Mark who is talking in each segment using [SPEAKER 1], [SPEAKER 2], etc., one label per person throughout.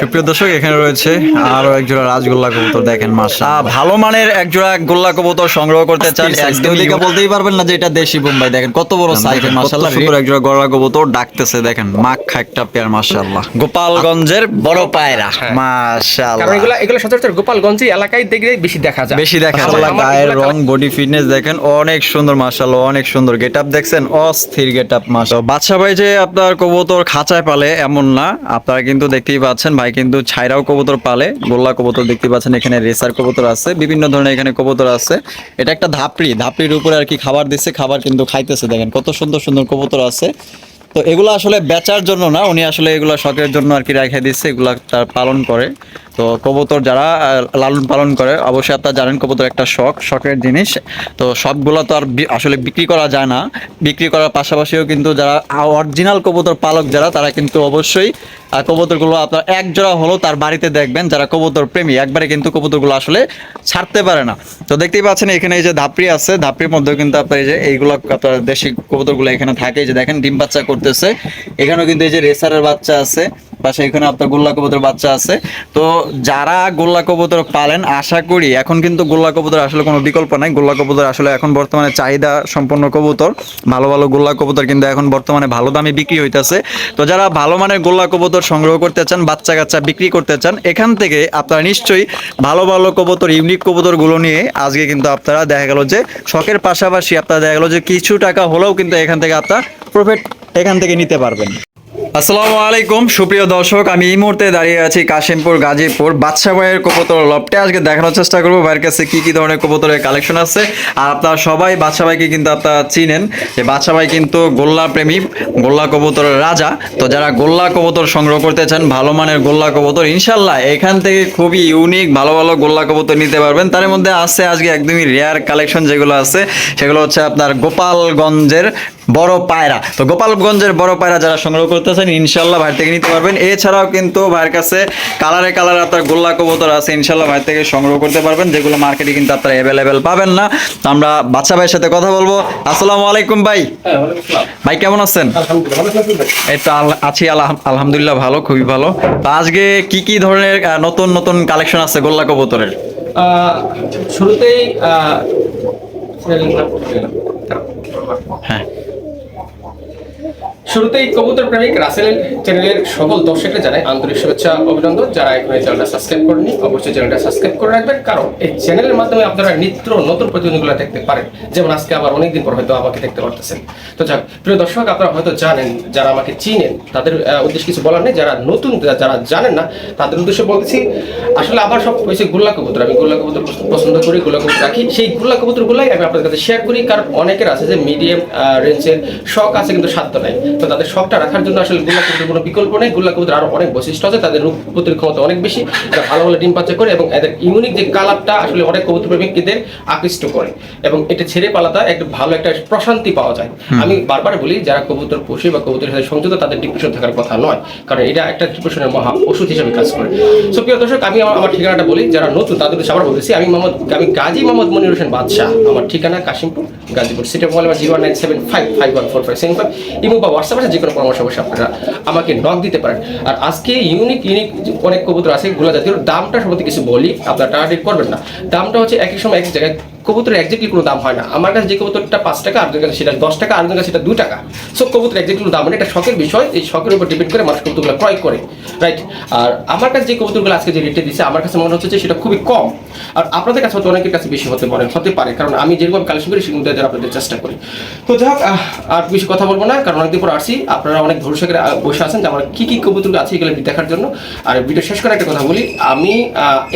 [SPEAKER 1] সুপ্রিয় দর্শক এখানে রয়েছে আরও এক জোড়া রাজগোল্লা কবুতর দেখেন মাসা ভালো মানের এক জোড়া গোল্লা কবুতর সংগ্রহ করতে চান একদম দেখে বলতেই পারবেন না যে এটা দেশি বোম্বাই দেখেন কত বড় সাইজ মাশাআল্লাহ সুন্দর এক জোড়া গোল্লা কবুতর ডাকতেছে দেখেন মাখা একটা পেয়ার মাশাআল্লাহ। গোপালগঞ্জের বড় পায়রা
[SPEAKER 2] হ্যাঁ। কারণ
[SPEAKER 1] মাশাআল্লাহ
[SPEAKER 2] এগুলো এগুলো সচরাচর গোপালগঞ্জ এলাকায় দেখলে বেশি দেখা যায়।
[SPEAKER 1] বেশি দেখা যায়। গায়ের রং বডি ফিটনেস দেখেন অনেক সুন্দর মাশাআল্লাহ অনেক সুন্দর। গেটআপ দেখছেন অস্থির গেটআপ মাশাআল্লাহ। বাদশা ভাই যে আপনার কবুতর খাঁচায় পালে এমন না। আপনারা কিন্তু দেখতেই পাচ্ছেন, ভাই কিন্তু ছাইরাও কবুতর পালে, গোল্লা কবুতর দেখতে পাচ্ছেন, এখানে রেসার কবুতর আছে, বিভিন্ন ধরনের এখানে কবুতর আছে। এটা একটা ধাপড়ি, ধাপড়ির উপরে আর কি খাবার দিচ্ছে খাবার কিন্তু খাইতেছে, দেখেন কত সুন্দর সুন্দর কবুতর আছে। তো এগুলো আসলে বেচার জন্য না, উনি আসলে এগুলো শখের জন্য আর কি রেখে দিচ্ছে এগুলো তার পালন করে। তো কবুতর যারা লালন পালন করে, অবশ্যই আপনারা জানেন কবুতর একটা শখ, শখের জিনিস। তো সবগুলো তো আর আসলে বিক্রি করা যায় না। বিক্রি করার পাশাপাশিও কিন্তু যারা অরিজিনাল কবুতর পালক যারা, তারা কিন্তু অবশ্যই কবুতরগুলো আপনার এক জোড়া হলেও তার বাড়িতে দেখবেন যারা কবুতর প্রেমী। একবারে কিন্তু কবুতরগুলো আসলে ছাড়তে পারে না। তো দেখতেই পাচ্ছেন এখানে এই যে ধাপড়ি আছে, ধাপড়ির মধ্যেও কিন্তু আপনার এই যে এইগুলো আপনার দেশি কবুতরগুলো এখানে থাকে। যে দেখেন, ডিম বাচ্চা করতেছে। এখানেও কিন্তু এই যে রেসারের বাচ্চা আছে। পাশে এখানে আপনার গোল্লা কবুতর বাচ্চা আছে। তো যারা গোল্লা কবুতর পালেন, আশা করি এখন কিন্তু গোল্লা কবুতর আসলে কোনো বিকল্প নাই। গোল্লা কবুতর আসলে এখন বর্তমানে চাহিদা সম্পন্ন কবুতর। ভালো ভালো গোল্লা কবুতর কিন্তু এখন বর্তমানে ভালো দামে বিক্রি হইতেছে। তো যারা ভালো মানের গোল্লা কবুতর সংগ্রহ করতে চান, বাচ্চা কাচ্চা বিক্রি করতে চান, এখান থেকে আপনারা নিশ্চয়ই ভালো ভালো কবুতর ইউনিক কবুতরগুলো নিয়ে আজকে কিন্তু আপনারা দেখা গেল যে শখের পাশাপাশি আপনারা দেখা গেল যে কিছু টাকা হলেও কিন্তু এখান থেকে আপনার প্রফিট এখান থেকে নিতে পারবেন। আসসালামু আলাইকুম, সুপ্রিয় দর্শক, আমি এই মুহূর্তে দাঁড়িয়ে আছি কাশিমপুর গাজীপুর বাদশা ভাইয়ের কবুতর লপটে আজকে দেখানোর চেষ্টা করব ভাইয়ের কাছে কী কী ধরনের কবুতরের কালেকশন আছে। আর আপনারা সবাই বাদশা ভাইকে কিন্তু আপনারা চিনেন। যে বাদশা ভাই কিন্তু গোল্লা প্রেমী, গোল্লা কবুতরের রাজা। তো যারা গোল্লা কবুতর সংগ্রহ করতে চান, ভালো মানের গোল্লা কবুতর ইনশাল্লাহ এখান থেকে খুবই ইউনিক ভালো ভালো গোল্লা কবুতর নিতে পারবেন। তার মধ্যে আছে আজকে একদমই রেয়ার কালেকশন যেগুলো আছে, সেগুলো হচ্ছে আপনার গোপালগঞ্জের বড় পায়রা। তো গোপালগঞ্জের বড় পায়রা যারা সংগ্রহ করতেছেন ইনশাল্লাহ ভাই থেকে নিতে পারবেন। এছাড়াও কিন্তু ভাইয়ের কাছে কালারে কালার আপনার গোল্লা কবুতর আছে ইনশাল্লাহ ভাই থেকে সংগ্রহ করতে পারবেন। যেগুলো মার্কেটে কিন্তু আপনারা অ্যাভেলেবেল পাবেন না। তো আমরা বাচ্চা ভাইয়ের সাথে কথা বলব। আসসালামু আলাইকুম ভাই। ভাই কেমন আছেন? এই তো আছি আলহাম- আলহামদুলিল্লাহ ভালো খুবই ভালো। তো আজকে কি কি ধরনের নতুন নতুন কালেকশন আছে গোল্লা কবুতরের?
[SPEAKER 2] শুরুতেই
[SPEAKER 1] হ্যাঁ
[SPEAKER 2] শুরুতেই কবুতর প্রেমিক রাসেল চ্যানেলের সকল দর্শককে জানাই আন্তরিক শুভেচ্ছা, অভিনন্দন। যারা এখন চ্যানেলটা সাবস্ক্রাইব করেনি অবশ্যই চ্যানেলটা সাবস্ক্রাইব করে রাখবেন, কারণ এই চ্যানেলের মাধ্যমে আপনারা নিত্য নতুন প্রতিনিধিগুলো দেখতে পারেন। যেমন আজকে আবার অনেকদিন পর হয়তো আমাকে দেখতে পারতেছেন। তো যাক, প্রিয় দর্শক, আপনারা হয়তো জানেন, যারা আমাকে চিনেন, তাদের উদ্দেশ্যে কিছু বলার নেই। যারা নতুন যারা জানেন না, তাদের উদ্দেশ্যে বলতেছি, আসলে আবার সব হয়েছে গোল্লা কবুতর। আমি গোল্লা কবুতর পছন্দ- পছন্দ করি, গোল্লা কবুতর রাখি। সেই গোল্লা কবুতরগুলাই আমি আপনাদের কাছে শেয়ার করি, কারণ অনেকের আছে যে মিডিয়াম রেঞ্জের শখ আছে, কিন্তু সাধ্য নাই। তো তাদের শখটা রাখার জন্য আসলে গোল্লা কবুতর কোনো বিকল্প নেই। গোল্লা কবুতর আরও অনেক বৈশিষ্ট্য আছে তাদের রূপ প্রতিরোধ ক্ষমতা অনেক বেশি এরা ভালো ভালো ডিম পাচ্ছে করে এবং এদের ইউনিক যে কালারটা আসলে অনেক কবুতর প্রেমিকদের আকৃষ্ট করে এবং এটা ছেড়ে পালাতা একটা ভালো একটা প্রশান্তি পাওয়া যায়। আমি বারবার বলি যারা কবুতর পোষে বা কবুতরের সাথে সংযুক্ত তাদের ডিপ্রেশন থাকার কথা নয় কারণ এটা একটা ডিপ্রেশনের মহা ওষুধ হিসেবে কাজ করে। সো প্রিয় দর্শক আমি আমার ঠিকানাটা বলি যারা নতুন তাদের আবার বলতেছি আমি মোহাম্মদ আমি গাজী মোহাম্মদ মনির হোসেন বাদশাহ আমার ঠিকানা Kashimpur Gazipur city mobile number zero nine seven five five one four five seven five imo বা হোয়াটসঅ্যাপ আছে যে কোনো পরামর্শ অবশ্যই আপনারা আমাকে নক দিতে পারেন। আর আজকে ইউনিক ইউনিক অনেক কবুতর আছে, গুলা জাতীয়, দামটা সম্বন্ধে কিছু বলি, আপনারা টার্গেট করবেন না। দামটা হচ্ছে একই সময় এক জায়গায় কবুতরের একজাক্টলি কোনো দাম হয় না। আমার কাছে যে কবুতরটা পাঁচ টাকা আর কাছে সেটা দশ টাকা আর কাছে সেটা দু টাকা। সো কবুতর একজাক্টলি দাম মানে এটা শখের বিষয়। এই শখের উপর ডিপেন্ড করে মানুষ কবুতরগুলো ক্রয় করে। রাইট আর আমার কাছে যে কবুতরগুলো আজকে যে রেটে দিচ্ছে আমার কাছে মনে হচ্ছে যে সেটা খুবই কম। আর আপনাদের কাছে হয়তো অনেকের কাছে বেশি হতে পারে হতে পারে। কারণ আমি যেরকম কালেকশন করি সেগুলো দেওয়ার আপনাদের চেষ্টা করি। তো যাই হোক আর বেশি কথা বলব না, কারণ অনেকদিন পর আসছি আপনারা অনেক ভরসা করে বসে আছেন যে আমার কী কি কবুতরগুলো আছে এগুলো দেখার জন্য। আর ভিডিও শেষ করে একটা কথা বলি। আমি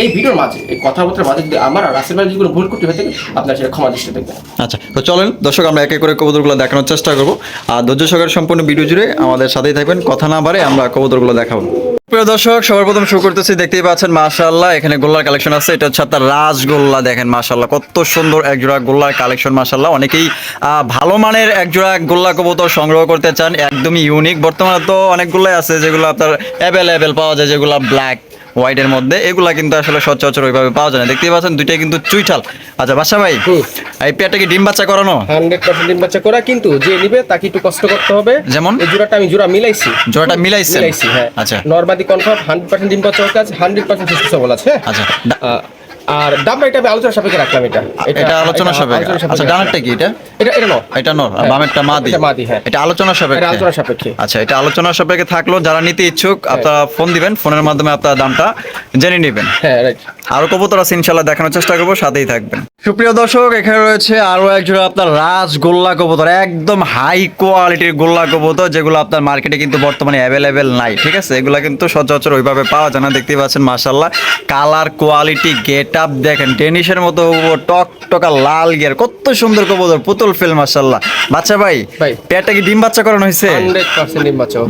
[SPEAKER 2] এই ভিডিওর মাঝে, এই কথাবার্তার মাঝে যদি আমার আর রাসেল ভাই যদি কোনো ভুল করতে হয়ে থাকে আপনারা সেটা ক্ষমা দৃষ্টি দেখবেন।
[SPEAKER 1] আচ্ছা তো চলেন, দর্শক, আমরা একে করে কবুতরগুলো দেখানোর চেষ্টা করব। আর ধৈর্য সহকারে সম্পূর্ণ ভিডিও জুড়ে আমাদের সাথেই থাকবেন। কথা না বাড়ে আমরা কবুতরগুলো দেখাবো। প্রিয় দর্শক, সবার প্রথম শুরু করতেছি, দেখতেই পাচ্ছেন, মাশাআল্লাহ, এখানে গোল্লার কালেকশন আছে। এটা হচ্ছে আপনার রাজগোল্লা দেখেন, মাশাআল্লাহ, কত সুন্দর এক জোড়া গোল্লার কালেকশন, মাশাআল্লাহ। অনেকেই ভালো মানের এক জোড়া গোল্লা কবুতর সংগ্রহ করতে চান, একদমই ইউনিক বর্তমানে তো অনেকগুলাই আছে যেগুলো আপনার অ্যাভেলেবেল পাওয়া যায়, যেগুলো ব্ল্যাক হোয়াইটের মধ্যে। এগুলা কিন্তু আসলে সচরাচর ওইভাবে পাওয়া যায় না। দেখতেই পাচ্ছেন দুইটাই কিন্তু চুইঠাল। আচ্ছা বাসা ভাই। এই পেয়ারটা কি ডিম বাচ্চা করানো?
[SPEAKER 2] হান্ড্রেড পার্সেন্ট ডিম বাচ্চা করা কিন্তু যে নিবে তাকে একটু কষ্ট করতে হবে।
[SPEAKER 1] যেমন?
[SPEAKER 2] এই জোড়াটা আমি জোড়া মিলাইছি।
[SPEAKER 1] জোড়াটা মিলাইছেন?
[SPEAKER 2] মিলাইছি হ্যাঁ।
[SPEAKER 1] আচ্ছা।
[SPEAKER 2] নর্মাদি কনফার্ম হান্ড্রেড পার্সেন্ট ডিম বাচ্চা কাজ হান্ড্রেড পার্সেন্ট সুস্থ সবল আছে?
[SPEAKER 1] আচ্ছা
[SPEAKER 2] আর দামটা এটা আলোচনা সাপেক্ষে রাখলাম এটা।
[SPEAKER 1] এটা আলোচনা সাপেক্ষে। আচ্ছা ডানারটা কি এটা?
[SPEAKER 2] এটা এটা নর।
[SPEAKER 1] এটা নর আর
[SPEAKER 2] হ্যাঁ,
[SPEAKER 1] বামেরটা মাদি।
[SPEAKER 2] এটা মাদি, হ্যাঁ।
[SPEAKER 1] এটা আলোচনা সাপেক্ষে।
[SPEAKER 2] আলোচনা সাপেক্ষে।
[SPEAKER 1] আচ্ছা এটা আলোচনা সাপেক্ষে থাকল। যারা নিতে ইচ্ছুক
[SPEAKER 2] হ্যাঁ।
[SPEAKER 1] আপনারা ফোন দিবেন। ফোনের মাধ্যমে আপনারা দামটা জেনে নেবেন।
[SPEAKER 2] হ্যাঁ রাইট।
[SPEAKER 1] আরও কবুতর আছে ইনশাল্লাহ দেখানোর চেষ্টা করব সাথেই থাকবেন। সুপ্রিয় দর্শক এখানে রয়েছে আরও একজোড়া আপনার রাজগোল্লা কবুতর একদম হাই কোয়ালিটির গোল্লা কবুতর যেগুলো আপনার মার্কেটে কিন্তু বর্তমানে অ্যাভেলেবেল নাই ঠিক আছে? এগুলো কিন্তু সচরাচর ওইভাবে পাওয়া যায় না দেখতেই পাচ্ছেন মাসাল্লাহ কালার কোয়ালিটি গেট আপ দেখেন টেনিসের মতো টক টকা লাল গিয়ার কত সুন্দর কবুতর পুতুল ফিল মাসাল্লাহ বাচ্চা ভাই। পেটটা কি ডিম বাচ্চা করানো হয়েছে?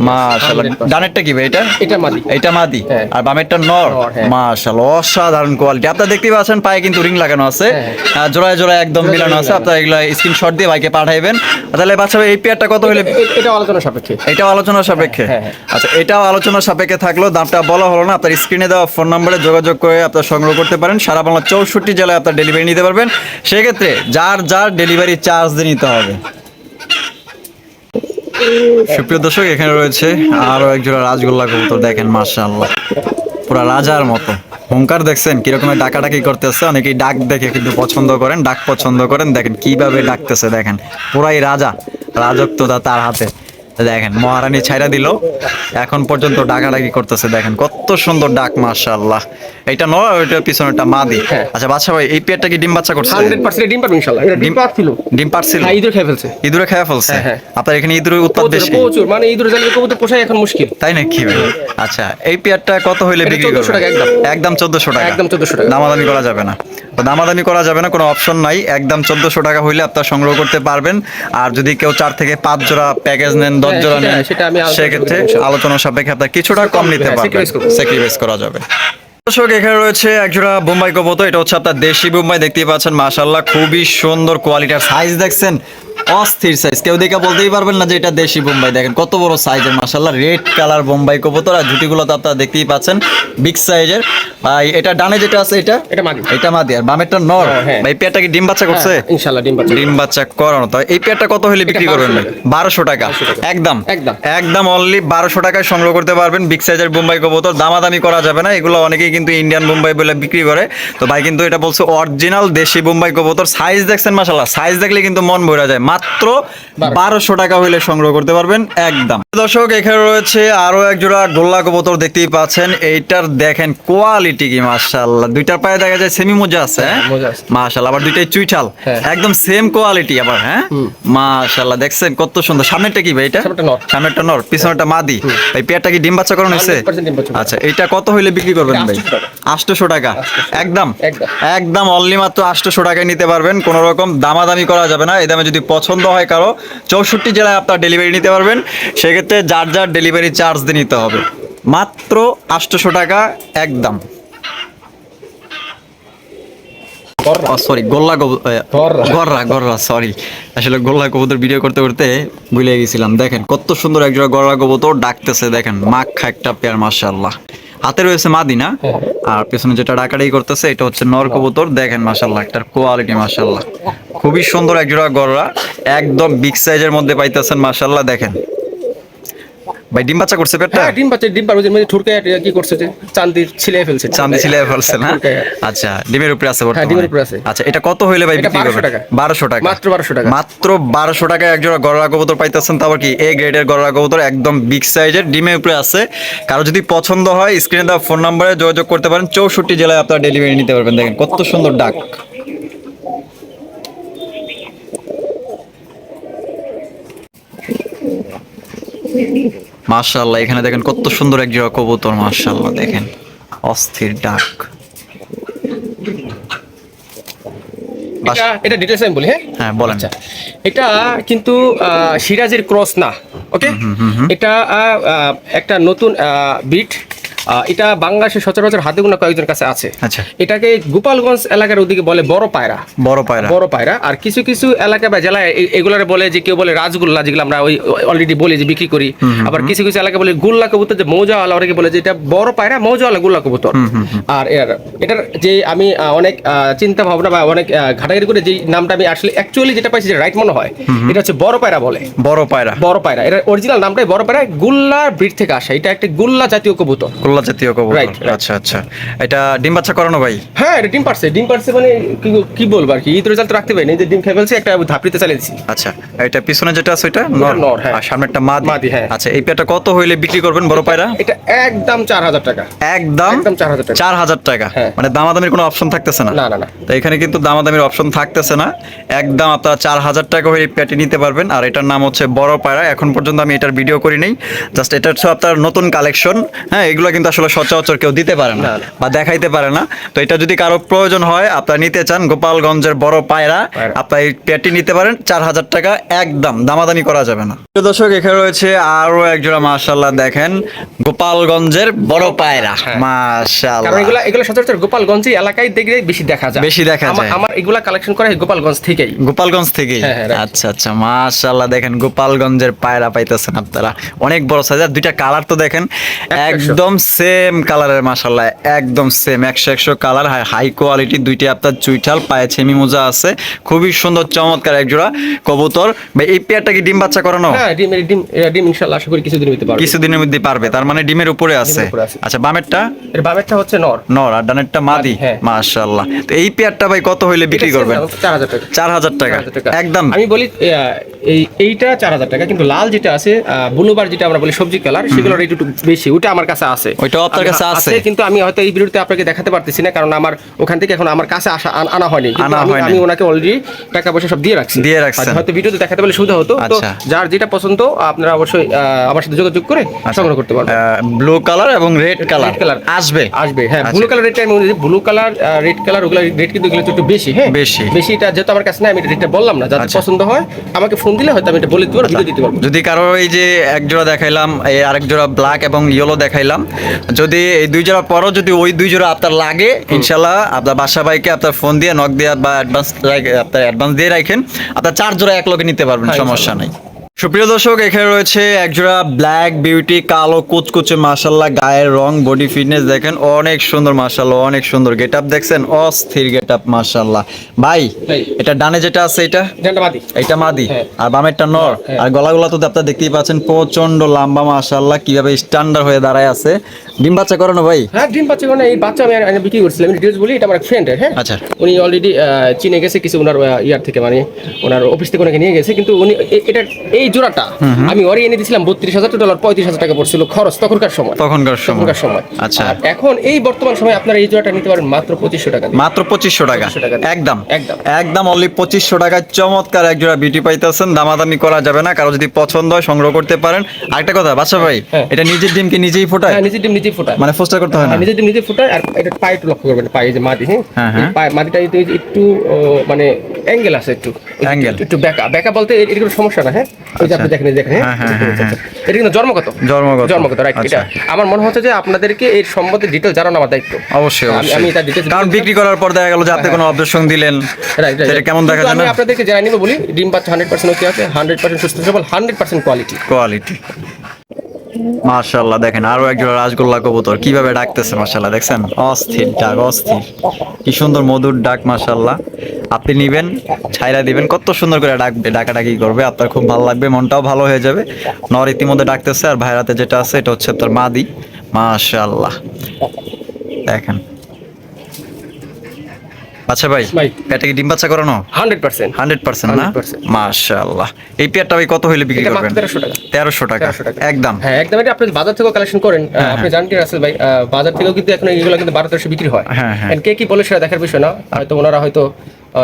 [SPEAKER 2] 100%
[SPEAKER 1] ডানেরটা কি ভাই এটা?
[SPEAKER 2] এটা মাদি।
[SPEAKER 1] এটা মাদি।
[SPEAKER 2] হ্যাঁ।
[SPEAKER 1] আর বামেরটা নর।
[SPEAKER 2] হ্যাঁ।
[SPEAKER 1] অসাধারণ কোয়ালিটি আপনারা দেখতে পাচ্ছেন পায়ে কিন্তু রিং লাগানো আছে।
[SPEAKER 2] হ্যাঁ।
[SPEAKER 1] জোড়ায় জোড়ায় একদম মিলানো আছে। আপনারা এগুলা স্ক্রিনশট দিয়ে বাইকে পাঠাইবেন। তাহলে বাচ্চা এই পেয়ারটা কত হলে
[SPEAKER 2] এ- এটা আলোচনা সাপেক্ষে।
[SPEAKER 1] এটাও আলোচনা সাপেক্ষে?
[SPEAKER 2] হ্যাঁ, হ্যাঁ।
[SPEAKER 1] আচ্ছা এটাও আলোচনা সাপেক্ষে থাকল। দামটা বলা হলো না। আপনার স্ক্রিনে দেওয়া ফোন নম্বরে যোগাযোগ করে আপনার সংগ্রহ করতে পারেন। সারা বাংলা চৌষট্টি জেলায় আপনার ডেলিভারি নিতে পারবেন। সেক্ষেত্রে যার যার ডেলিভারি চার্জ দিয়ে নিতে হবে। সুপ্রিয় দর্শক এখানে রয়েছে আরও একজোড়া রাজগোল্লা কবুতর। দেখেন মাশাআল্লাহ। পুরা রাজার মতো। হুঙ্কার দেখছেন, কীরকম ডাকাডাকি করতেছে? অনেকেই ডাক দেখে কিন্তু পছন্দ করেন, ডাক পছন্দ করেন। দেখেন কীভাবে ডাকতেছে, দেখেন। পুরাই রাজা রাজত্বতা তার হাতে। দেখেন মহারানী ছাইরা দিল। এখন পর্যন্ত ডাকাডাকি করতেছে দেখেন কত সুন্দর ডাক মাশাআল্লাহ। এটা নয় ওইটা পিছনেরটা মাদি।
[SPEAKER 2] হ্যাঁ।
[SPEAKER 1] আচ্ছা বাচ্চা ভাই এই পেয়ারটা কি ডিম বাচ্চা করছে?
[SPEAKER 2] হান্ড্রেড পার্সেন্ট ডিম পারব ইনশাল্লাহ এটা ডিম পাচ্ছিল
[SPEAKER 1] ডিম পারছিল?
[SPEAKER 2] হ্যাঁ ইঁদুর খেয়ে ফেলছে।
[SPEAKER 1] ইঁদুরে খেয়ে ফেলছে?
[SPEAKER 2] হ্যাঁ, হ্যাঁ।
[SPEAKER 1] আপনার এখানে ইঁদুরের উৎপাদ বেশি?
[SPEAKER 2] প্রচুর। মানে ইঁদুর জানলে কবুতর পোষাই এখন মুশকিল।
[SPEAKER 1] তাই না কি আচ্ছা এই পেয়ারটা কত হইলে বিক্রি
[SPEAKER 2] 1400 টাকা একদম।
[SPEAKER 1] একদম চোদ্দশো টাকা।
[SPEAKER 2] একদম 1400 টাকা।
[SPEAKER 1] দামাদামি করা যাবে না। দামাদামি করা যাবে না কোনো অপশন নাই। একদম চোদ্দশো টাকা হইলে আপনার সংগ্রহ করতে পারবেন। আর যদি কেউ চার থেকে পাঁচ জোড়া প্যাকেজ নেন দশ জোড়া নেন সেক্ষেত্রে আলোচনা সাপেক্ষে আপনার কিছুটা কম নিতে
[SPEAKER 2] হ্যাঁ,
[SPEAKER 1] পারবেন। স্যাক্রিফাইস করা যাবে। দর্শক এখানে রয়েছে একজোড়া বোম্বাই কবুতর। এটা হচ্ছে আপনার দেশি বোম্বাই দেখতেই পাচ্ছেন মাশাল্লাহ খুবই সুন্দর কোয়ালিটির সাইজ দেখছেন অস্থির সাইজ কেউ দেখে বলতেই পারবেন না যে এটা দেশি বোম্বাই। দেখেন কত বড় সাইজের মাশাল্লাহ রেড কালার বোম্বাই কবুতর। আর জুটিগুলো তো আপনারা দেখতেই পাচ্ছেন বিগ সাইজের ভাই এটা ডানে যেটা আছে এটা?
[SPEAKER 2] এটা মাদি।
[SPEAKER 1] এটা মাদি। আর বামেরটা নর।
[SPEAKER 2] হ্যাঁ, হ্যাঁ।
[SPEAKER 1] ভাই পেয়ারটা কি ডিম বাচ্চা করছে?
[SPEAKER 2] হ্যাঁ, ইনশাল্লাহ ডিম পাচ্ছি
[SPEAKER 1] ডিম বাচ্চা করানো। তো এই পেয়ারটা কত হলে বিক্রি করবেন
[SPEAKER 2] 1200
[SPEAKER 1] ভাই? বারোশো টাকা।
[SPEAKER 2] 1200 টাকা।
[SPEAKER 1] একদম।
[SPEAKER 2] একদম।
[SPEAKER 1] একদম অনলি বারোশো টাকায় সংগ্রহ করতে পারবেন। বিগ সাইজের বোম্বাই কবুতর। দামাদামি করা যাবে না। এগুলো অনেকেই কিন্তু ইন্ডিয়ান বোম্বাই বলে বিক্রি করে। তো ভাই কিন্তু এটা বলছে অরিজিনাল দেশি বোম্বাই কবুতর। সাইজ দেখছেন মাসাল্লাহ সাইজ দেখলে কিন্তু মন ভরা যায়। মাত্র বারোশো টাকা হইলে সংগ্রহ করতে পারবেন একদম। দর্শক এখানে রয়েছে আরও এক জোড়া গোল্লা কবুতর দেখতেই পাচ্ছেন। এইটার দেখেন কোয়ালিটি কি মাশাল্লাহ দুইটার পায়ে দেখা যায় সেমি মোজা আছে হ্যাঁ?
[SPEAKER 2] আছে।
[SPEAKER 1] মাশাল্লাহ আবার দুইটাই চুইঠাল।
[SPEAKER 2] হ্যাঁ।
[SPEAKER 1] একদম সেম কোয়ালিটি আবার হ্যাঁ? দেখছেন কত সুন্দর। সামনেরটা কি ভাই এটা?
[SPEAKER 2] সামনেরটা নর।
[SPEAKER 1] পিছনেরটা মাদি। এই পেয়ারটা কি ডিম বাচ্চা করানো হয়েছে?
[SPEAKER 2] 100% ডিম বাচ্চা করানো।
[SPEAKER 1] আচ্ছা এটা কত হইলে বিক্রি করবেন ভাই?
[SPEAKER 2] 800 টাকা।
[SPEAKER 1] একদম?
[SPEAKER 2] একদম।
[SPEAKER 1] একদম অনলি মাত্র আটশোশো টাকায় নিতে পারবেন। কোনো রকম দামাদামি করা যাবে না। এই দামে যদি পছন্দ হয় কারও চৌষট্টি জেলায় আপনার ডেলিভারি নিতে পারবেন। সেক্ষেত্রে যার যার ডেলিভারি চার্জ দিয়ে নিতে হবে। মাত্র আটশোশো টাকা একদম। সরি গোল্লা
[SPEAKER 2] গররা।
[SPEAKER 1] গররা সরি আসলে গোল্লা কবুতর ভিডিও করতে করতে ভুলে গেছিলাম। দেখেন কত সুন্দর একজোড়া কবুতর ডাকতেছে দেখেন মাখা একটা পেয়ার মাশাল্লাহ হাতে রয়েছে মাদিনা আর পেছনে যেটা ডাকাডাই করতেছে এটা হচ্ছে নর কবুতর। দেখেন মাশাল্লাহ একটার কোয়ালিটি মাশাল্লাহ খুবই সুন্দর একজোড়া গররা। একদম বিগ সাইজের মধ্যে পাইতেছেন মাশাল্লাহ দেখেন। ভাই ডিম বাচ্চা করছে পেটটা?
[SPEAKER 2] হ্যাঁ ডিম পাচ্ছে ডিম পারব মধ্যে ঠুরকে কি করছে যে চান্দি ফেলছে।
[SPEAKER 1] চান্দি ছিলে ফেলছে না? আচ্ছা ডিমের উপরে আছে
[SPEAKER 2] হ্যাঁ, ডিমের উপরে আছে।
[SPEAKER 1] আচ্ছা এটা কত হইলে ভাই বিক্রি
[SPEAKER 2] 1200
[SPEAKER 1] করবেন
[SPEAKER 2] টাকা।
[SPEAKER 1] বারোশো টাকা।
[SPEAKER 2] মাত্র 1200 টাকা।
[SPEAKER 1] মাত্র বারোশো টাকায় একজোড়া গররা কবুতর পাইতেছেন তারপর কি এ গ্রেডের গররা কবুতর একদম বিগ সাইজের ডিমের উপরে আছে। কারও যদি পছন্দ হয় স্ক্রিনে দেওয়া ফোন নম্বরে যোগাযোগ করতে পারেন। চৌষট্টি জেলায় আপনারা ডেলিভারি নিতে পারবেন। দেখেন কত সুন্দর ডাক। মাশাআল্লাহ এখানে দেখেন কত সুন্দর এক জোড়া কবুতর মার্শাল্লাহ দেখেন। অস্থির ডাক।
[SPEAKER 2] এটা এটা ডিটেলস আমি বলি হ্যাঁ?
[SPEAKER 1] হ্যাঁ বলেন।
[SPEAKER 2] আচ্ছা। এটা কিন্তু আহ, সিরাজের ক্রস না ওকে? এটা একটা নতুন বিট এটা বাংলাদেশে সচরাচর হাতে গোনা কয়েকজন কাছে আছে।
[SPEAKER 1] আচ্ছা।
[SPEAKER 2] এটাকে গোপালগঞ্জ এলাকার ওদিকে বলে বড় পায়রা।
[SPEAKER 1] বড় পায়রা।
[SPEAKER 2] বড় পায়রা। আর কিছু কিছু এলাকা বা জেলায় এগুলারে বলে যে কেউ বলে রাজগোল্লা যেগুলো আমরা ওই অলরেডি বলি যে বিক্রি করি। আবার কিছু কিছু এলাকা বলে গুল্লা কবুতর যে মৌজাওয়ালা ওরাকে বলে যে এটা বড় পায়রা মৌজাওয়ালা গুল্লা কবুতর। আর এর এটার যে আমি অনেক চিন্তা ভাবনা বা অনেক ঘাটাঘাটি করে যে নামটা আমি আসলে অ্যাকচুয়ালি যেটা পাইছি যে রাইট মনে হয় এটা হচ্ছে বড় পায়রা বলে।
[SPEAKER 1] বড় পায়রা।
[SPEAKER 2] বড় পায়রা। এটা অরিজিনাল নামটাই বড় পায়রা গুল্লা ব্রিড থেকে আসে। এটা একটা গুল্লা জাতীয় কবুতর।
[SPEAKER 1] গোল্লা জাতীয় কবুতর।
[SPEAKER 2] Right.
[SPEAKER 1] আচ্ছা আচ্ছা। এটা ডিম বাচ্চা করানো ভাই?
[SPEAKER 2] হ্যাঁ এটা ডিম পারছে। ডিম পারছে মানে কি- কি বলব আর কি? ঈদ রেজাল্ট রাখতে পারি নিজের ডিম খেয়ে ফেলছি একটা ধাপড়িতে চালিয়ে দিচ্ছি
[SPEAKER 1] আচ্ছা এটা পিছনে যেটা আছে ওইটা? নর
[SPEAKER 2] নর, হ্যাঁ।
[SPEAKER 1] আর সামনেরটা মাদি?
[SPEAKER 2] মাদি, হ্যাঁ।
[SPEAKER 1] আচ্ছা এই পেয়ারটা কত হইলে বিক্রি করবেন বড় পায়রা?
[SPEAKER 2] এটা একদম চার হাজার টাকা।
[SPEAKER 1] একদম
[SPEAKER 2] একদম চার হাজার টাকা।
[SPEAKER 1] চার হাজার টাকা।
[SPEAKER 2] হ্যাঁ।
[SPEAKER 1] মানে দামাদামির কোনো অপশন থাকতেছে না?
[SPEAKER 2] না না না।
[SPEAKER 1] তো এখানে কিন্তু দামাদামির অপশন থাকতেছে না। একদম আপনারা চার হাজার টাকা হয়ে প্যাটি নিতে পারবেন। আর এটার নাম হচ্ছে বড় পায়রা। এখন পর্যন্ত আমি এটার ভিডিও করি নাই। জাস্ট এটা হচ্ছে আপনার নতুন কালেকশন হ্যাঁ এগুলো কিন্তু আসলে সচরাচর কেউ দিতে পারে না। বা দেখাইতে পারে না। তো এটা যদি কারও প্রয়োজন হয় আপনারা নিতে চান গোপালগঞ্জের বড় পায়রা। আপনার এই প্যাটি নিতে পারেন চার হাজার টাকা একদম দামাদামি করা যাবে না। দর্শক এখানে রয়েছে আরও একজোড়া মাশাল্লাহ দেখেন গোপালগঞ্জের বড় পায়রা।
[SPEAKER 2] হ্যাঁ।
[SPEAKER 1] মাশাল্লাহ
[SPEAKER 2] কারণ এগুলো সচরাচর গোপালগঞ্জ এলাকায় দেখলে বেশি দেখা যায়।
[SPEAKER 1] বেশি দেখা যায়।
[SPEAKER 2] আমার এগুলা কালেকশন করা গোপালগঞ্জ থেকেই।
[SPEAKER 1] গোপালগঞ্জ থেকে
[SPEAKER 2] হ্যাঁ, হ্যাঁ,
[SPEAKER 1] আচ্ছা আচ্ছা মাশাআল্লাহ দেখেন গোপালগঞ্জের পায়রা পাইতেছেন আপনারা। অনেক বড় সাইজ আর দুইটা কালার তো দেখেন একদম সেম কালারের মাশাআল্লাহ একদম সেম একশো একশো কালার হাই কোয়ালিটি দুইটি আপনার চুইঠাল পায়ে ছেমি মোজা আছে খুবই সুন্দর চমৎকার এক জোড়া কবুতর। ভাই এই পেয়ারটা কি ডিম বাচ্চা করানো?
[SPEAKER 2] হ্যাঁ ডিম ডিম ডিম ইনশাল্লাহ আশা করি কিছুদিন হইতে পারবে।
[SPEAKER 1] কিছুদিনের মধ্যে পারবে তার মানে ডিমের উপরে আছে। আচ্ছা বামেরটা?
[SPEAKER 2] এর বামেরটা হচ্ছে নর।
[SPEAKER 1] নর আর ডানেরটা মাদি
[SPEAKER 2] হ্যাঁ।
[SPEAKER 1] মাশাআল্লাহ। তো এই পেয়ারটা ভাই কত হইলে বিক্রি করবেন?
[SPEAKER 2] same দাম, চার হাজার টাকা।
[SPEAKER 1] চার হাজার টাকা।
[SPEAKER 2] 4,000 টাকা।
[SPEAKER 1] একদম।
[SPEAKER 2] আমি বলি এই এইটা চার হাজার টাকা কিন্তু লাল যেটা আছে ব্লুবার যেটা আমরা বলি সবজি কালার সেগুলোর একটু বেশি ওটা আমার কাছে আছে।
[SPEAKER 1] ওইটাও আপনার কাছে আছে?
[SPEAKER 2] কিন্তু আমি হয়তো এই ভিডিওতে আপনাকে দেখাতে পারতেছি না কারণ আমার ওখান থেকে এখন আমার কাছে আসা আনা হয়নি আমি-। ওনাকে অলরেডি টাকা পয়সা সব দিয়ে রাখছি
[SPEAKER 1] দিয়ে রাখছেন।
[SPEAKER 2] হয়তো- ভিডিওতে দেখাতে পারলে সুবিধা হতো তো
[SPEAKER 1] আচ্ছা।
[SPEAKER 2] যার যেটা পছন্দ আপনারা অবশ্যই আমার সাথে যোগাযোগ করে সংগ্রহ করতে পারবেন
[SPEAKER 1] ব্লু কালার এবং রেড কালার
[SPEAKER 2] color।
[SPEAKER 1] আসবে
[SPEAKER 2] আসবে হ্যাঁ
[SPEAKER 1] আচ্ছা।
[SPEAKER 2] ব্লু কালার রেটটা আমি ব্লু কালার রেড কালার ওগুলো রেট কিন্তু এগুলো একটু বেশি হ্যাঁ
[SPEAKER 1] বেশি।
[SPEAKER 2] বেশিটা যেহেতু আমার কাছে না আমি রেটটা বললাম না যাদের
[SPEAKER 1] আচ্ছা।
[SPEAKER 2] পছন্দ হয় আমাকে ফোন দিলে হয়তো আমি এটা বলে দিতে পারব দিতে পারব
[SPEAKER 1] যদি কারও এই যে এক জোড়া দেখাইলাম এই আরেক জোড়া ব্ল্যাক এবং ইয়েলো দেখাইলাম যদি এই দুই জোড়া পরও যদি ওই দুই জোড়া আপনার লাগে ইনশাল্লাহ আপনার বাসা ভাইকে আপনার ফোন দিয়ে নক দিয়ে বা অ্যাডভান্স আপনার অ্যাডভান্স দিয়ে রাখেন আপনার চার জোড়া এক লগে নিতে পারবেন
[SPEAKER 2] হ্যাঁ,
[SPEAKER 1] সমস্যা নেই। সুপ্রিয় দর্শক এখানে রয়েছে একজোড়া ব্ল্যাক বিউটি কালো কুচকুচে মাসাল্লাহ গায়ের রং বডি ফিটনেস দেখেন অনেক সুন্দর মাসাল্লাহ অনেক সুন্দর গেট আপ দেখছেন অস্থির গেট আপ মাসাল্লাহ ভাই। এটা ডানে যেটা আছে এটা এটা মাদি
[SPEAKER 2] হ্যাঁ।
[SPEAKER 1] আর বামেরটা নর
[SPEAKER 2] হ্যাঁ।
[SPEAKER 1] আর গলাগুলা তো আপনারা দেখতেই পাচ্ছেন প্রচণ্ড লম্বা মাশাআল্লাহ কীভাবে স্ট্যান্ডার্ড হয়ে দাঁড়ায় আছে ডিম বাচ্চা করানো ভাই
[SPEAKER 2] হ্যাঁ ডিম পাচ্ছে মানে এই বাচ্চা আমি বিক্রি করছিলাম ডিটেলস বলি এটা আমার ফ্রেন্ডের হ্যাঁ
[SPEAKER 1] আচ্ছা।
[SPEAKER 2] উনি অলরেডি চিনে গেছে কিছু ওনার ইয়ার থেকে মানে ওনার অফিস থেকে ওনাকে নিয়ে গেছে কিন্তু উনি এটা এই জোড়াটা আমি ওরে এনে দিয়েছিলাম বত্রিশ হাজার ডলার পঁয়ত্রিশ হাজার টাকা পড়ছিল খরচ তখনকার সময়।
[SPEAKER 1] তখনকার সময়।
[SPEAKER 2] তখনকার সময়।
[SPEAKER 1] আচ্ছা।
[SPEAKER 2] এখন এই বর্তমান সময় আপনারা এই জোড়াটা নিতে পারেন মাত্র পঁচিশশো টাকা
[SPEAKER 1] মাত্র পঁচিশশো টাকা। একদম।
[SPEAKER 2] একদম।
[SPEAKER 1] একদম অনলি পঁচিশশো টাকায় চমৎকার এক জোড়া বিউটি পাইতেছেন। দামাদামি করা যাবে না কারও যদি পছন্দ হয় সংগ্রহ করতে পারেন। আরেকটা কথা বাচ্চা ভাই
[SPEAKER 2] হ্যাঁ।
[SPEAKER 1] এটা নিজের ডিমকে নিজেই ফোটায়?
[SPEAKER 2] হ্যাঁ নিজের ডিম নিজেই ফোটায়।
[SPEAKER 1] মানে ফোস্টার করতে হয় না?
[SPEAKER 2] হ্যাঁ, নিজের ডিম নিজে ফুটায় আর এটা পায়ে একটু লক্ষ্য করবেন পায়ে যে মাটি হ্যাঁ?
[SPEAKER 1] হ্যাঁ,
[SPEAKER 2] মাটিটা একটু একটু মানে অ্যাঙ্গেল আছে একটু
[SPEAKER 1] অ্যাঙ্গেল।
[SPEAKER 2] একটু বেকা বেকা বলতে এর এর কোনো সমস্যা না হ্যাঁ? ওই যে আপনি। দেখেন দেখেন। এটা কিন্তু জন্মগত।
[SPEAKER 1] জন্মগত।
[SPEAKER 2] জন্মগত রাইট। এটা। আমার মনে হচ্ছে যে আপনাদেরকে এর সম্বন্ধে ডিটেল জানানো আমার দায়িত্ব।
[SPEAKER 1] অবশ্যই
[SPEAKER 2] আমি-
[SPEAKER 1] অবশ্যই।
[SPEAKER 2] আমি
[SPEAKER 1] কারণ বিক্রি করার পর দেখা গেল যে আপনি কোনো অবজেকশন দিলেন।
[SPEAKER 2] রাইট রাইট
[SPEAKER 1] কেমন দেখা যায়
[SPEAKER 2] আমি আপনাদেরকে জানাই নিব বলি ডিম বাচ্চা হান্ড্রেড পার্সেন্ট ওকে আছে হান্ড্রেড পার্সেন্ট সুস্থ সবল হান্ড্রেড পার্সেন্ট কোয়ালিটি
[SPEAKER 1] কোয়ালিটি মাশাল্লাহ দেখেন আরও একজন রাজগোল্লা কবুতর। কীভাবে ডাকতেছে মাশাল্লাহ দেখছেন? অস্থির ডাক অস্থির। কি সুন্দর মধুর ডাক মাশাল্লাহ আপনি নিবেন, ছাইরা দিবেন, কত সুন্দর করে ডাকবে, ডাকাডাকি করবে, আপনার খুব ভালো লাগবে, মনটাও ভালো হয়ে যাবে। নর ইতিমধ্যে ডাকতেছে, আর ভাইরাতে যেটা আছে, এটা হচ্ছে তোর মাদি। মাশাল্লাহ দেখেন। আচ্ছা ভাই। এটা কি ডিম বাচ্চা করানো?
[SPEAKER 2] Hundred percent.
[SPEAKER 1] হান্ড্রেড পার্সেন্ট না?
[SPEAKER 2] 100%
[SPEAKER 1] মাশাল্লাহ এই পেয়ারটা ভাই কত হইলে বিক্রি করবেন?
[SPEAKER 2] 1300 টাকা।
[SPEAKER 1] তেরোশো টাকা।
[SPEAKER 2] 1300 টাকা।
[SPEAKER 1] একদম।
[SPEAKER 2] হ্যাঁ একদম। এটা আপনি বাজার থেকে কালেকশন করেন। আপনি জানেন কি রাসেল ভাই বাজার থেকেও কিন্তু এখন এগুলো কিন্তু বারো তেরোশো বিক্রি হয়।
[SPEAKER 1] হ্যাঁ, হ্যাঁ।
[SPEAKER 2] কে কি বলে সেটা দেখার বিষয় না। হয়তো ওনারা হয়তো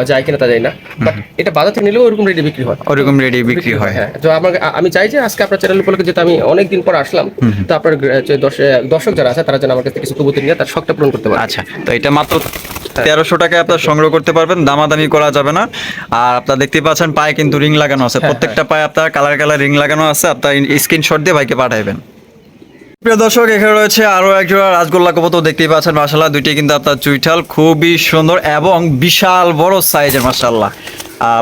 [SPEAKER 2] যায় কিনা তা যায় না। বাট এটা বাজার থেকে নিলেও ওরকম রেডি বিক্রি হয়।
[SPEAKER 1] ওরকম রেডি বিক্রি হয়
[SPEAKER 2] হ্যাঁ। তো আমাকে আমি চাই যে আজকে আপনার চ্যানেল উপলক্ষে যেহেতু আমি অনেক দিন পর আসলাম তো আপনার যে দর্শক যারা আছে তারা যেন আমার কাছে কিছু কবুতর নিয়ে তার শখটা পূরণ করতে পারে।
[SPEAKER 1] আচ্ছা। তো এটা মাত্র তেরোশো টাকায় আপনার সংগ্রহ করতে পারবেন দামাদামি করা যাবে না। আর আপনার দেখতে পাচ্ছেন পায়ে কিন্তু রিং লাগানো আছে। প্রত্যেকটা পায়ে আপনার কালার কালার রিং লাগানো আছে। আপনার স্ক্রিনশট দিয়ে ভাইকে পাঠাইবেন। প্রিয় দর্শক এখানে রয়েছে আরও একজোড়া রাজগোল্লা কবুতর দেখতেই পাচ্ছেন মাসাল্লাহ দুইটি কিন্তু আপনার চুইঠাল খুবই সুন্দর এবং বিশাল বড় সাইজের মাসাল্লাহ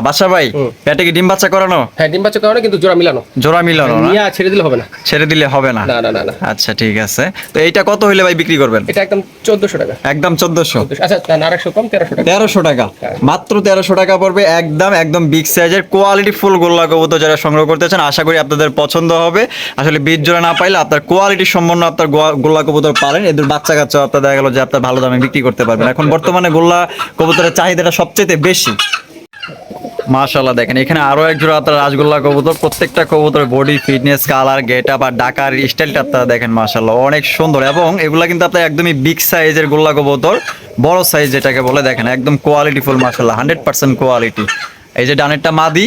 [SPEAKER 1] বাসা ভাই। পেটে কি ডিম বাচ্চা করানো?
[SPEAKER 2] হ্যাঁ ডিম বাচ্চা কারণে কিন্তু জোড়া মিলানো।
[SPEAKER 1] জোড়া মিলানো না?
[SPEAKER 2] ছেড়ে দিলে হবে না।
[SPEAKER 1] ছেড়ে দিলে হবে না?
[SPEAKER 2] না না না
[SPEAKER 1] আচ্ছা ঠিক আছে। তো এইটা কত হইলে ভাই বিক্রি করবেন?
[SPEAKER 2] এটা একদম চোদ্দশো টাকা।
[SPEAKER 1] একদম চোদ্দশো?
[SPEAKER 2] আচ্ছা না আরেকশো কম তেরোশো টাকা।
[SPEAKER 1] তেরোশো টাকা।
[SPEAKER 2] হ্যাঁ।
[SPEAKER 1] মাত্র তেরোশো টাকা পড়বে একদম একদম বিগ সাইজের কোয়ালিটি ফুল গোল্লা কবুতর যারা সংগ্রহ করতে চান আশা করি আপনাদের পছন্দ হবে। আসলে বীজ জোড়া না পাইলে আপনার কোয়ালিটি সম্পন্ন আপনার গোল্লা কবুতর পালেন। এদের বাচ্চা কাচ্চা আপনার দেখা গেল যে আপনার ভালো দামে বিক্রি করতে পারবেন। এখন বর্তমানে গোল্লা কবুতরের চাহিদাটা সবচেয়ে বেশি। মাশাল্লাহ দেখেন, এখানে আরও এক জোড়া আপনার রাজগোল্লা কবুতর, প্রত্যেকটা কবুতর body fitness colour get up আর ডাকার স্টাইলটা আপনারা দেখেন মাশাল্লাহ অনেক সুন্দর এবং এগুলা কিন্তু আপনার একদমই বিগ সাইজের গোল্লা কবুতর, বড় সাইজ যেটাকে বলে দেখেন, একদম কোয়ালিটি ফুল মাশাল্লাহ হান্ড্রেড পার্সেন্ট কোয়ালিটি এই যে ডানেরটা মাদি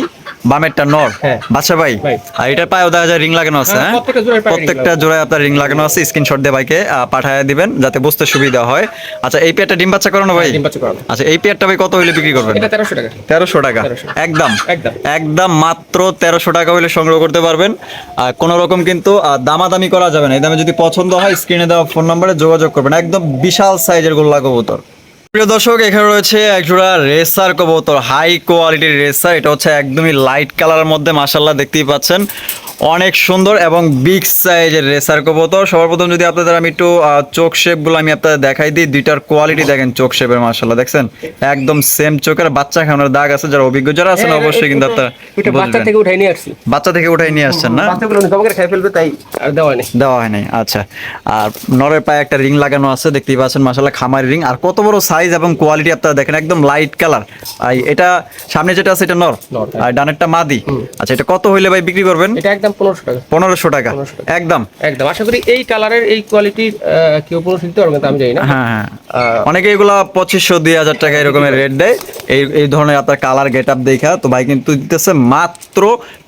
[SPEAKER 1] বামেরটা নর।
[SPEAKER 2] হ্যাঁ।
[SPEAKER 1] বাচ্চা ভাই। আর এটার পায়েও দেখা যায় রিং লাগানো আছে
[SPEAKER 2] হ্যাঁ,
[SPEAKER 1] হ্যাঁ?
[SPEAKER 2] প্রত্যেকটা জোড়ায়
[SPEAKER 1] আপনার রিং লাগানো আছে স্ক্রিনশট দিয়ে ভাইকে পাঠিয়ে দিবেন যাতে বুঝতে সুবিধা হয়। আচ্ছা এই পেয়ারটা ডিম বাচ্চা করানো ভাই? আচ্ছা এই পেয়ারটা ভাই কত হইলে বিক্রি করবেন?
[SPEAKER 2] তেরোশো টাকা।
[SPEAKER 1] তেরোশো টাকা। একদম।
[SPEAKER 2] একদম।
[SPEAKER 1] মাত্র তেরোশো টাকা হলে সংগ্রহ করতে পারবেন। আর কোনো রকম কিন্তু দামাদামি করা যাবে না। এই দামে যদি পছন্দ হয় স্ক্রিনে দেওয়া ফোন নম্বরে যোগাযোগ করবেন। একদম বিশাল সাইজের গোল্লা কবুতর। প্রিয় দর্শক এখানে রয়েছে একজোড়া রেসার কবুতর হাই কোয়ালিটির রেসার। এটা হচ্ছে একদমই লাইট কালারের মধ্যে মাসাল্লাহ দেখতেই পাচ্ছেন। অনেক সুন্দর এবং বিগ সাইজের রেসার কবুতর। সবার প্রথম যদি আপনাদের আমি একটু চোখ শেপগুলো আমি আপনাদের দেখাই দিই দুইটার কোয়ালিটি দেখেন চোখ শেপের মাসাল্লাহ দেখছেন? একদম সেম চোখের বাচ্চা খাওয়ানোর দাগ আছে যারা অভিজ্ঞ যারা আছেন অবশ্যই কিন্তু আপনারা
[SPEAKER 2] বাচ্চা থেকে উঠাই নিয়ে আসছি।
[SPEAKER 1] বাচ্চা থেকে উঠাই নিয়ে আসছেন না?
[SPEAKER 2] খেয়ে ফেলবে তাই আর দেওয়া নেই
[SPEAKER 1] দেওয়া হয় নাই আচ্ছা। আর নরের পায়ে একটা রিং লাগানো আছে দেখতেই পাচ্ছেন মাসাল্লাহ খামারি রিং আর কত বড় সাইজ এবং কোয়ালিটি আপনারা দেখেন একদম লাইট কালার আর এটা সামনে যেটা আছে এটা নর।
[SPEAKER 2] হ্যাঁ।
[SPEAKER 1] আর ডানেরটা মাদি। আচ্ছা এটা কত হইলে ভাই বিক্রি করবেন?
[SPEAKER 2] এটা একদম পনেরোশো টাকা। 1500 টাকা।
[SPEAKER 1] একদম।
[SPEAKER 2] একদম। আশা করি এই কালারের এই কোয়ালিটির কেউ পনেরোশো দিতে পারবে আমি জানি না।
[SPEAKER 1] হ্যাঁ হ্যাঁ। অনেকে এগুলা পঁচিশশো দুই হাজার টাকা এরকমের রেট দেয়। এই এই ধরনের আপনার কালার গেট আপ দেখা তো ভাই কিন্তু দিতেছে মাত্র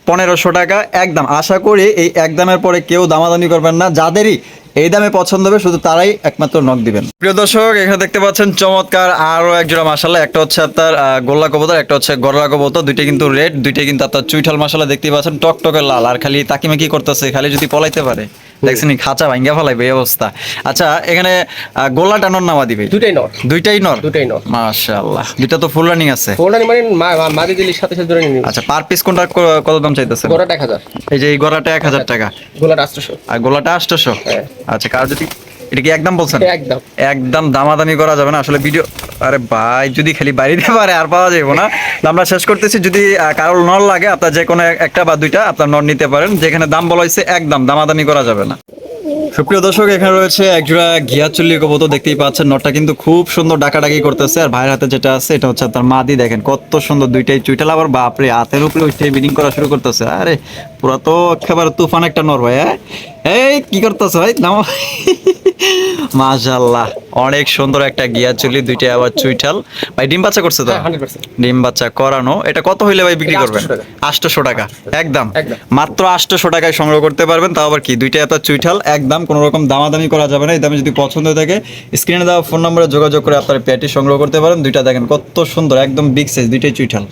[SPEAKER 1] পনেরোশো টাকা। একদম। আশা করি এই একদমের পরে কেউ দামাদামি করবেন না। যাদেরই এই দামে পছন্দ হবে, শুধু তারাই একমাত্র নক দিবেন। প্রিয় দর্শক, এখানে দেখতে পাচ্ছেন চমৎকার আরও এক জোড়া মাসালা একটা হচ্ছে আপনার গোল্লা কবুতর, একটা হচ্ছে গরলা কবুতর, দুইটা কিন্তু রেড দুইটা কিন্তু আপনার চুইঠাল মশলা দেখতে পাচ্ছেন, টকটকে লাল, আর খালি তাকিমে কি করতেছে, খালি যদি পলাইতে পারে। দেখছেন খাঁচা ভাঙ্গা ফেলাইবে এই অবস্থা। আচ্ছা এখানে গোলাটা নর নামা দিবে?
[SPEAKER 2] দুইটাই নর।
[SPEAKER 1] দুইটাই নর?
[SPEAKER 2] দুইটাই নর।
[SPEAKER 1] মাশাআল্লাহ। দুইটা তো ফুল রানিং আছে।
[SPEAKER 2] ফুল রানিং মানে মাগি দিলি সাথে সাথে ধরে নিবি।
[SPEAKER 1] আচ্ছা পার পিস কোনটা কত দাম চাইতেছেন?
[SPEAKER 2] গোলাটা 1000
[SPEAKER 1] এই যে এই গোলাটা এক হাজার টাকা।
[SPEAKER 2] গোলাটা আটশোশো।
[SPEAKER 1] আর গোলাটা আটশোশো?
[SPEAKER 2] হ্যাঁ।
[SPEAKER 1] আচ্ছা কার যদি এটা কি একদম বলছেন?
[SPEAKER 2] একদম।
[SPEAKER 1] একদম দামাদামি করা যাবে না। আসলে ভিডিও আরে ভাই যদি খালি বাড়িতে পারে আর পাওয়া যাবে না। আমরা শেষ করতেছি। যদি কারোর নর লাগে আপনার যে কোনো একটা বা দুইটা আপনার নর নিতে পারেন যেখানে দাম বলা হয়েছে একদম দামাদামি করা যাবে না। সুপ্রিয় দর্শক এখানে রয়েছে একজোড়া ঘিয়া চুল্লি কবুতর দেখতেই পাচ্ছেন। নটটা কিন্তু খুব সুন্দর ডাকাডাকি করতেছে। আর ভাইয়ের হাতে যেটা আছে এটা হচ্ছে তার মাদি দেখেন। কত সুন্দর দুইটাই চুইটাল আবার বাপরে হাতের উপরে ওইটাই বিডিং করা শুরু করতেছে। আরে পুরা তো একেবারে তুফান একটা নর ভাই হ্যাঁ? এই কি করতেছ ভাই? নাম। মাশাল্লাহ অনেক সুন্দর একটা গিয়া চুলি দুইটাই আবার চুইঠাল। ভাই ডিম বাচ্চা করছে তো?
[SPEAKER 2] হ্যাঁ
[SPEAKER 1] ডিম বাচ্চা করানো। এটা কত হইলে ভাই বিক্রি করবেন?
[SPEAKER 2] 800 টাকা।
[SPEAKER 1] আটশোশো টাকা।
[SPEAKER 2] একদম।
[SPEAKER 1] মাত্র আটশোশো টাকায় সংগ্রহ করতে পারবেন তাও আবার কি? দুইটা এত চুইঠাল একদম কোনো রকম দামাদামি করা যাবে না। এই দামে যদি পছন্দ হয়ে থাকে স্ক্রিনে দেওয়া ফোন নম্বরে যোগাযোগ করে আপনার পেয়ারটি সংগ্রহ করতে পারেন। দুইটা দেখেন কত সুন্দর একদম বিগ সাইজ দুইটাই চুইঠাল।